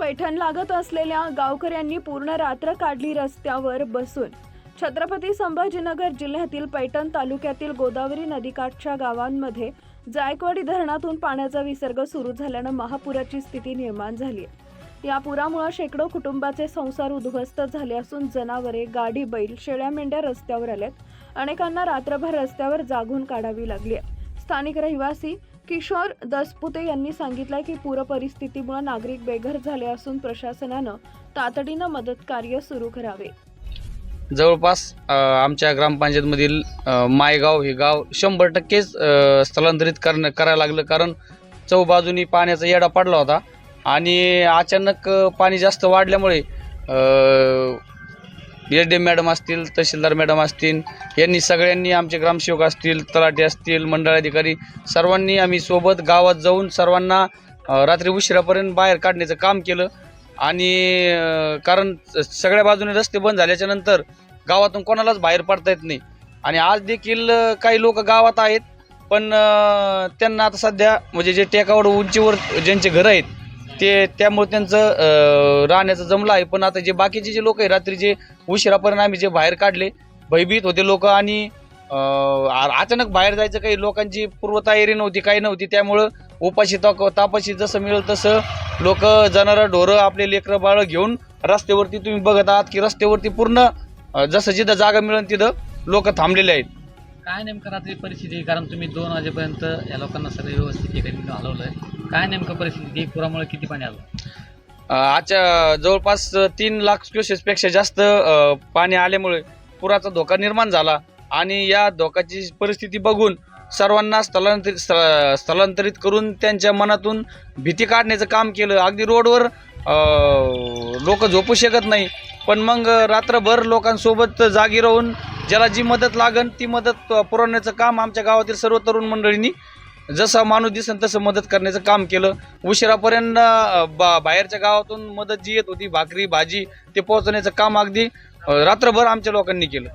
पैठण लागत असलेल्या गावकऱ्यांनी पूर्ण रात्र काढली रस्त्यावर बसून. छत्रपती संभाजीनगर जिल्ह्यातील पैठण तालुक्यातील गोदावरी नदीकाठच्या गावांमध्ये जायकवाडी धरणातून पाण्याचा विसर्ग सुरू झाल्यानं महापुराची स्थिती निर्माण झाली आहे. या पुरामुळे शेकडो कुटुंबाचे संसार उद्ध्वस्त झाले असून जनावरे गाडी बैल शेळ्या मेंढ्या रस्त्यावर आल्यात. अनेकांना रात्रभर रस्त्यावर जागून काढावी लागली आहे. स्थानिक रहिवासी किशोर दसपुते यांनी सांगितलं की पूरपरिस्थितीमुळे नागरिक बेघर झाले असून प्रशासनानं तातडीनं मदत कार्य सुरू करावे. जवळपास आमच्या ग्रामपंचायतमधील मायगाव हे गाव शंभर टक्केच स्थलांतरित करणं करायला लागलं. कारण चौबाजूनी पाण्याचा येडा पडला होता आणि अचानक पाणी जास्त वाढल्यामुळे एस डी मॅडम असतील तहसीलदार मॅडम असतील यांनी सगळ्यांनी आमचे ग्रामसेवक असतील तलाठी असतील मंडळाधिकारी सर्वांनी आम्ही सोबत गावात जाऊन सर्वांना रात्री उशिरापर्यंत बाहेर काढण्याचं काम केलं. आणि कारण सगळ्या बाजूने रस्ते बंद झाल्याच्यानंतर गावातून कोणालाच बाहेर पडता येत नाही. आणि आज देखील काही लोक गावात आहेत पण त्यांना आता सध्या म्हणजे जे टेकावर उंचीवर ज्यांचे घरं आहेत ते त्यामुळे त्यांचं राहण्याचं जमलं आहे. पण आता जे बाकीचे जे लोक आहे रात्री जे उशिरापर्यंत आम्ही जे बाहेर काढले भयभीत होते लोक आणि अचानक बाहेर जायचं काही लोकांची पूर्वतयारी नव्हती काही नव्हती. त्यामुळं उपाशी ताप तापाशी जसं मिळेल तसं लोक जाणारं ढोरं आपले लेकरं बाळं घेऊन रस्त्यावरती तुम्ही बघत आहात की रस्त्यावरती पूर्ण जसं जिथं जागा मिळेल तिथं लोक थांबलेले आहेत. काय नेमकं रात्री परिस्थिती कारण तुम्ही दोन वाजेपर्यंत या लोकांना सगळं व्यवस्थित एका ठिकाणी हलवलं आहे काय नेमकं परिस्थिती? पुरामुळे किती पाणी आलं? आजच्या जवळपास तीन लाख क्युसेसपेक्षा जास्त अ, पाणी आल्यामुळे पुराचा धोका निर्माण झाला. आणि या धोकाची परिस्थिती बघून सर्वांना स्थलांतरित स्थ- स्थलांतरित करून त्यांच्या मनातून भीती काढण्याचं काम केलं. अगदी रोडवर लोक झोपू शकत नाही. पण मग रात्रभर लोकांसोबत जागी राहून ज्याला जी मदत लागन ती मदत पुरवण्याचं काम आमच्या गावातील सर्व तरुण मंडळींनी जसं माणूस दिसन तसं मदत करण्याचं काम केलं. उशिरापर्यंत बा बाहेरच्या गावातून मदत जी येत होती भाकरी भाजी ते पोहोचवण्याचं काम अगदी रात्रभर आमच्या लोकांनी केलं.